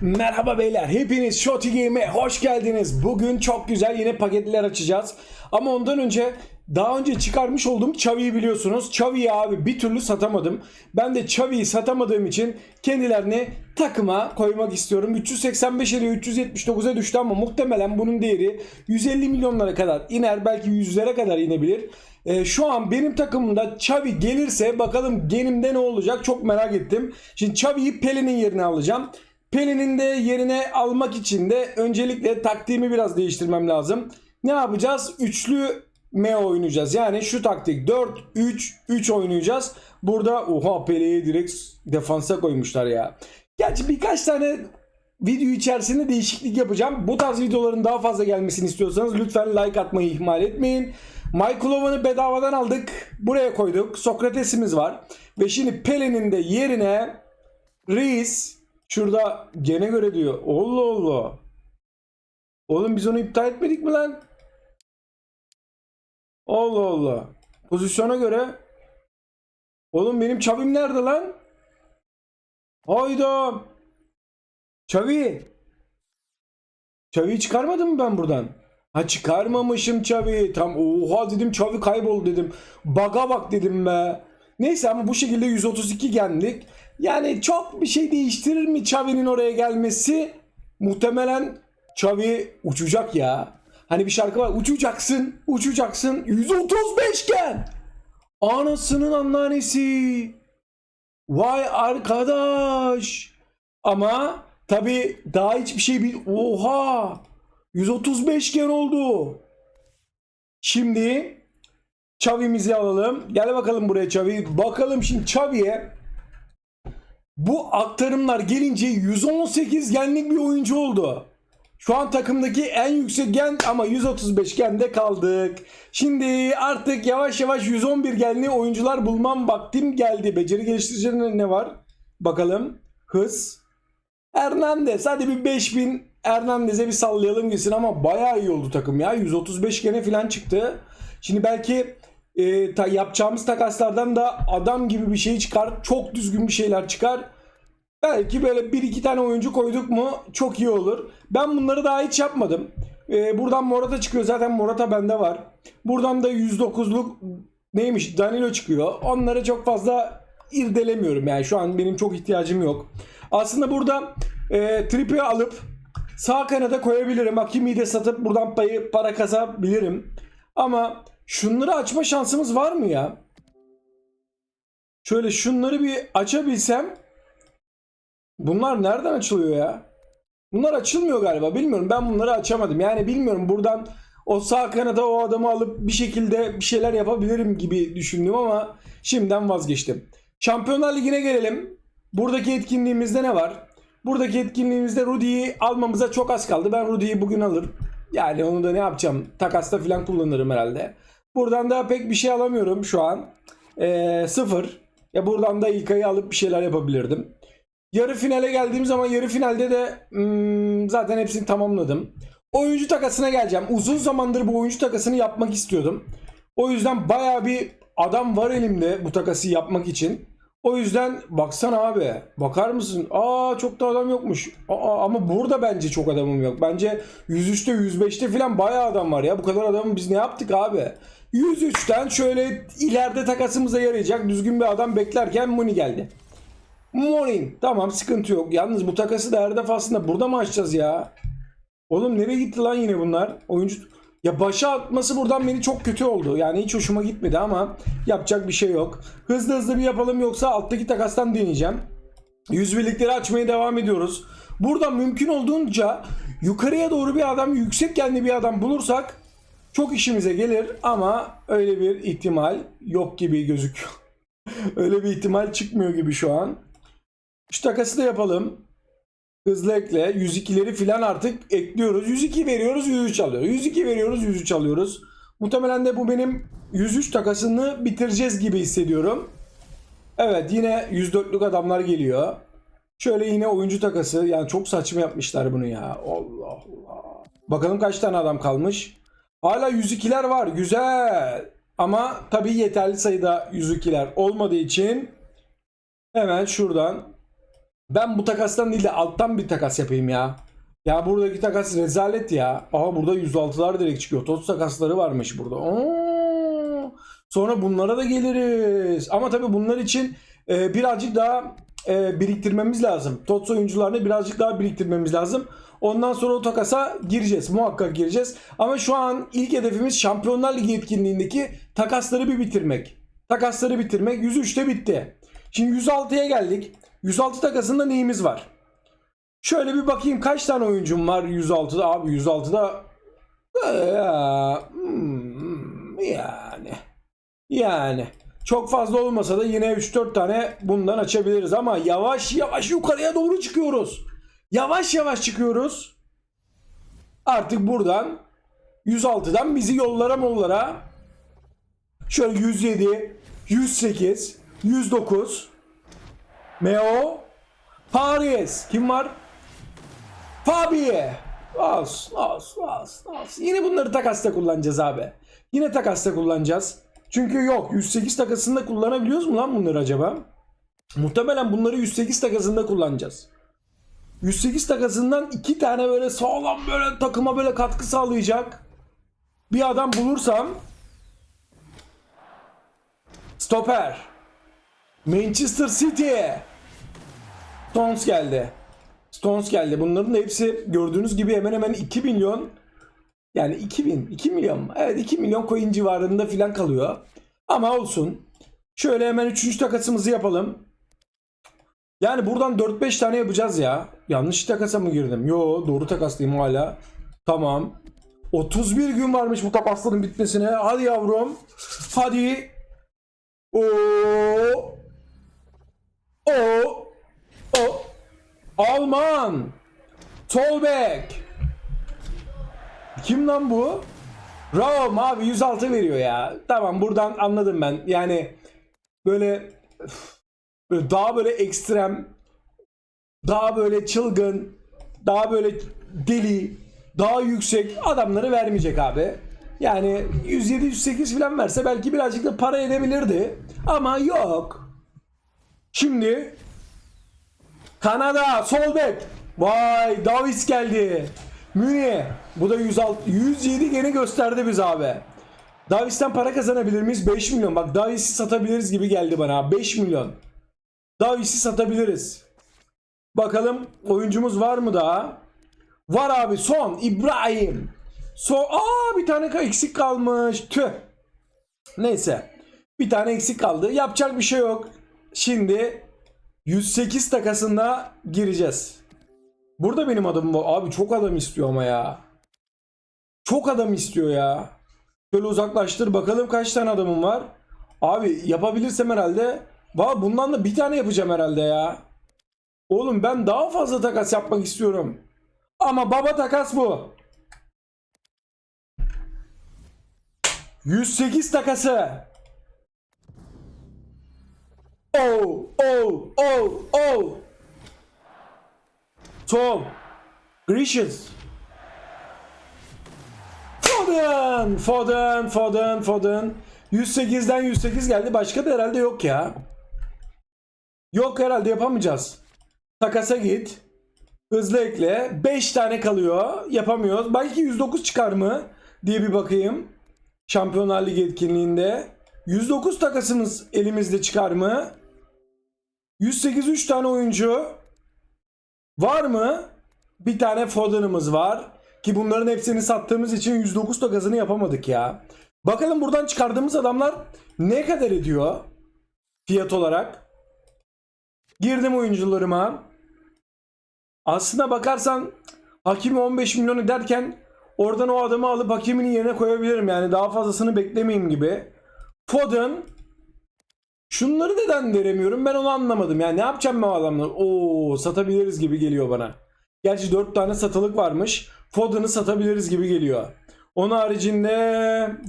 Merhaba beyler, hepiniz Shotty Game'e hoş geldiniz. Bugün çok güzel yine paketler açacağız. Ama ondan önce daha önce çıkarmış olduğum Chavi'yi biliyorsunuz. Chavi'yi abi bir türlü satamadım. Ben de Chavi'yi satamadığım için kendilerini takıma koymak istiyorum. 385 ile 379'a düştü ama muhtemelen bunun değeri 150 milyonlara kadar iner. Belki yüzlere kadar inebilir. Ee, şu an benim takımımda Xavi gelirse bakalım genimde ne olacak çok merak ettim. Şimdi Xavi'yi Pelin'in yerine alacağım. Pelin'in de yerine almak için de öncelikle taktiğimi biraz değiştirmem lazım. Ne yapacağız? Üçlü M oynayacağız. Yani şu taktik 4-3-3 oynayacağız. Burada oha Pele'yi direkt defansa koymuşlar ya. Gerçi birkaç tane video içerisinde değişiklik yapacağım. Bu tarz videoların daha fazla gelmesini istiyorsanız lütfen like atmayı ihmal etmeyin. Michael Owen'ı bedavadan aldık. Buraya koyduk. Sokrates'imiz var. Ve şimdi Pelin'in de yerine Reis şurada gene göre diyor. Allah Allah. Oğlum biz onu iptal etmedik mi lan? Allah Allah. Pozisyona göre. Oğlum benim çavim nerede lan? Hayda. Çavi. Çavi'yi çıkarmadım mı ben buradan? Ha çıkarmamışım Çavi. Tam oha dedim Çavi kayboldu dedim. Baga bak dedim be. Neyse ama bu şekilde 132 geldik. Yani çok bir şey değiştirir mi Çavi'nin oraya gelmesi? Muhtemelen Çavi uçacak ya. Hani bir şarkı var. Uçacaksın, uçacaksın. 135 gen. Anasının anneannesi. Vay arkadaş. Ama tabi daha hiçbir şey bil... Oha. 135 gen oldu. Şimdi Çavi'mizi alalım. Gel bakalım buraya Çavi. Bakalım şimdi Çavi'ye bu aktarımlar gelince 118 genlik bir oyuncu oldu. Şu an takımdaki en yüksek gen ama 135 gende kaldık. Şimdi artık yavaş yavaş 111 genli oyuncular bulmam vaktim geldi. Beceri geliştiricilerinde ne var? Bakalım. Hız. Hernandez. Hadi bir 5000 Hernandez'e bir sallayalım gitsin ama bayağı iyi oldu takım ya. 135 gene falan çıktı. Şimdi belki e, ta, yapacağımız takaslardan da adam gibi bir şey çıkar. Çok düzgün bir şeyler çıkar. Belki böyle bir iki tane oyuncu koyduk mu çok iyi olur. Ben bunları daha hiç yapmadım. Ee, buradan Morata çıkıyor. Zaten Morata bende var. Buradan da 109'luk neymiş Danilo çıkıyor. Onları çok fazla irdelemiyorum. Yani şu an benim çok ihtiyacım yok. Aslında burada e, Trippi'yi alıp sağ kanada koyabilirim. Hakimi'yi de satıp buradan payı para kazabilirim. Ama şunları açma şansımız var mı ya? Şöyle şunları bir açabilsem Bunlar nereden açılıyor ya? Bunlar açılmıyor galiba. Bilmiyorum. Ben bunları açamadım. Yani bilmiyorum buradan o sağ kanada o adamı alıp bir şekilde bir şeyler yapabilirim gibi düşündüm ama şimdiden vazgeçtim. Şampiyonlar Ligi'ne gelelim. Buradaki etkinliğimizde ne var? Buradaki etkinliğimizde Rudy'yi almamıza çok az kaldı. Ben Rudy'yi bugün alırım. Yani onu da ne yapacağım? Takasta falan kullanırım herhalde. Buradan da pek bir şey alamıyorum şu an. Ee, sıfır. Ya buradan da İlkay'ı alıp bir şeyler yapabilirdim. Yarı finale geldiğim zaman yarı finalde de hmm, zaten hepsini tamamladım. Oyuncu takasına geleceğim. Uzun zamandır bu oyuncu takasını yapmak istiyordum. O yüzden baya bir adam var elimde bu takası yapmak için. O yüzden baksana abi. Bakar mısın? Aa çok da adam yokmuş. Aa, ama burada bence çok adamım yok. Bence 103'te 105'te falan bayağı adam var ya. Bu kadar adamı biz ne yaptık abi? 103'ten şöyle ileride takasımıza yarayacak düzgün bir adam beklerken Muni geldi. Morning. Tamam sıkıntı yok. Yalnız bu takası da her defasında burada mı açacağız ya? Oğlum nereye gitti lan yine bunlar? Oyuncu ya başa atması buradan beni çok kötü oldu. Yani hiç hoşuma gitmedi ama yapacak bir şey yok. Hızlı hızlı bir yapalım yoksa alttaki takastan deneyeceğim. Yüz birlikleri açmaya devam ediyoruz. Buradan mümkün olduğunca yukarıya doğru bir adam, yüksek genli bir adam bulursak çok işimize gelir ama öyle bir ihtimal yok gibi gözüküyor. öyle bir ihtimal çıkmıyor gibi şu an. Şu takası da yapalım. Hızlı ekle. 102'leri filan artık ekliyoruz. 102 veriyoruz 103 alıyoruz. 102 veriyoruz 103 alıyoruz. Muhtemelen de bu benim 103 takasını bitireceğiz gibi hissediyorum. Evet yine 104'lük adamlar geliyor. Şöyle yine oyuncu takası. Yani çok saçma yapmışlar bunu ya. Allah Allah. Bakalım kaç tane adam kalmış. Hala 102'ler var. Güzel. Ama tabii yeterli sayıda 102'ler olmadığı için hemen şuradan Ben bu takastan değil de alttan bir takas yapayım ya. Ya buradaki takas rezalet ya. Aha burada 106'lar direkt çıkıyor. Toz takasları varmış burada. Oo. Sonra bunlara da geliriz. Ama tabii bunlar için e, birazcık daha e, biriktirmemiz lazım. TOTS oyuncularını birazcık daha biriktirmemiz lazım. Ondan sonra o takasa gireceğiz. Muhakkak gireceğiz. Ama şu an ilk hedefimiz Şampiyonlar Ligi etkinliğindeki takasları bir bitirmek. Takasları bitirmek. 103'te bitti. Şimdi 106'ya geldik. 106 takasında neyimiz var? Şöyle bir bakayım kaç tane oyuncum var 106'da abi 106'da ya, hmm, yani yani çok fazla olmasa da yine 3-4 tane bundan açabiliriz ama yavaş yavaş yukarıya doğru çıkıyoruz. Yavaş yavaş çıkıyoruz. Artık buradan 106'dan bizi yollara mollara şöyle 107, 108, 109 Meo Paris kim var? Fabie. Olsun, olsun, olsun, olsun. Yine bunları takasta kullanacağız abi. Yine takasta kullanacağız. Çünkü yok 108 takasında kullanabiliyoruz mu lan bunları acaba? Muhtemelen bunları 108 takasında kullanacağız. 108 takasından iki tane böyle sağlam böyle takıma böyle katkı sağlayacak bir adam bulursam Stoper Manchester City Stones geldi. Stones geldi. Bunların da hepsi gördüğünüz gibi hemen hemen 2 milyon yani 2000, 2 milyon mu? Evet 2 milyon coin civarında filan kalıyor. Ama olsun. Şöyle hemen 3. takasımızı yapalım. Yani buradan 4-5 tane yapacağız ya. Yanlış takasa mı girdim? Yo doğru takaslıyım hala. Tamam. 31 gün varmış bu takasların bitmesine. Hadi yavrum. Hadi. Oo. O. O. Alman. Solbek. Kim lan bu? Raum abi 106 veriyor ya. Tamam buradan anladım ben. Yani böyle, böyle daha böyle ekstrem, daha böyle çılgın, daha böyle deli, daha yüksek adamları vermeyecek abi. Yani 107-108 falan verse belki birazcık da para edebilirdi. Ama yok. Şimdi Kanada sol bek. Vay Davis geldi. Münih. Bu da 106, 107 gene gösterdi biz abi. Davis'ten para kazanabilir miyiz? 5 milyon. Bak Davis'i satabiliriz gibi geldi bana. 5 milyon. Davis'i satabiliriz. Bakalım oyuncumuz var mı daha? Var abi son İbrahim. Son aa bir tane eksik kalmış. Tüh. Neyse. Bir tane eksik kaldı. Yapacak bir şey yok. Şimdi 108 takasında gireceğiz. Burada benim adım var. Abi çok adam istiyor ama ya. Çok adam istiyor ya. Şöyle uzaklaştır bakalım kaç tane adamım var. Abi yapabilirsem herhalde. Valla bundan da bir tane yapacağım herhalde ya. Oğlum ben daha fazla takas yapmak istiyorum. Ama baba takas bu. 108 takası. Oh, oh, oh, oh. Tom. Gracious. Foden, Foden, Foden, Foden. 108'den 108 geldi. Başka da herhalde yok ya. Yok herhalde yapamayacağız. Takasa git. Hızlı ekle. 5 tane kalıyor. Yapamıyoruz. Belki 109 çıkar mı diye bir bakayım. Şampiyonlar Ligi etkinliğinde. 109 takasımız elimizde çıkar mı? 108 3 tane oyuncu. Var mı? Bir tane Foden'ımız var. Ki bunların hepsini sattığımız için 109 takasını yapamadık ya. Bakalım buradan çıkardığımız adamlar ne kadar ediyor? Fiyat olarak. Girdim oyuncularıma. Aslına bakarsan Hakimi 15 milyon ederken oradan o adamı alıp Hakimi'nin yerine koyabilirim. Yani daha fazlasını beklemeyeyim gibi. Foden Şunları neden veremiyorum ben onu anlamadım. Yani ne yapacağım ben adamla? Oo satabiliriz gibi geliyor bana. Gerçi 4 tane satılık varmış. Foden'ı satabiliriz gibi geliyor. Onun haricinde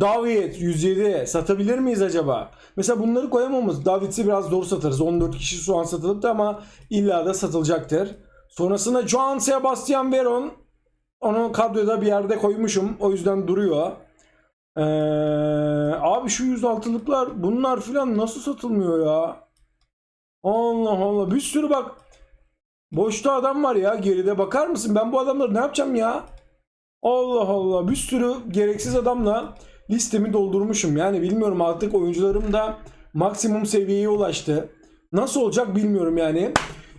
David 107 satabilir miyiz acaba? Mesela bunları koyamamız. David'i biraz zor satarız. 14 kişi şu an satılıktı ama illa da satılacaktır. Sonrasında Joan Sebastian Veron onu kadroda bir yerde koymuşum. O yüzden duruyor. Ee, abi şu 106'lıklar bunlar filan nasıl satılmıyor ya? Allah Allah bir sürü bak Boşta adam var ya geride bakar mısın? Ben bu adamları ne yapacağım ya? Allah Allah bir sürü gereksiz adamla listemi doldurmuşum. Yani bilmiyorum artık oyuncularım da maksimum seviyeye ulaştı. Nasıl olacak bilmiyorum yani.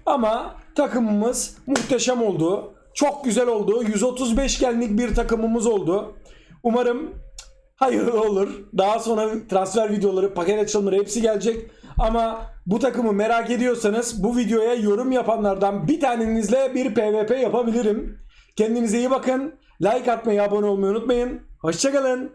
Ama takımımız muhteşem oldu. Çok güzel oldu. 135 genlik bir takımımız oldu. Umarım hayırlı olur. Daha sonra transfer videoları, paket açılımları hepsi gelecek. Ama bu takımı merak ediyorsanız bu videoya yorum yapanlardan bir tanenizle bir PvP yapabilirim. Kendinize iyi bakın. Like atmayı, abone olmayı unutmayın. Hoşçakalın.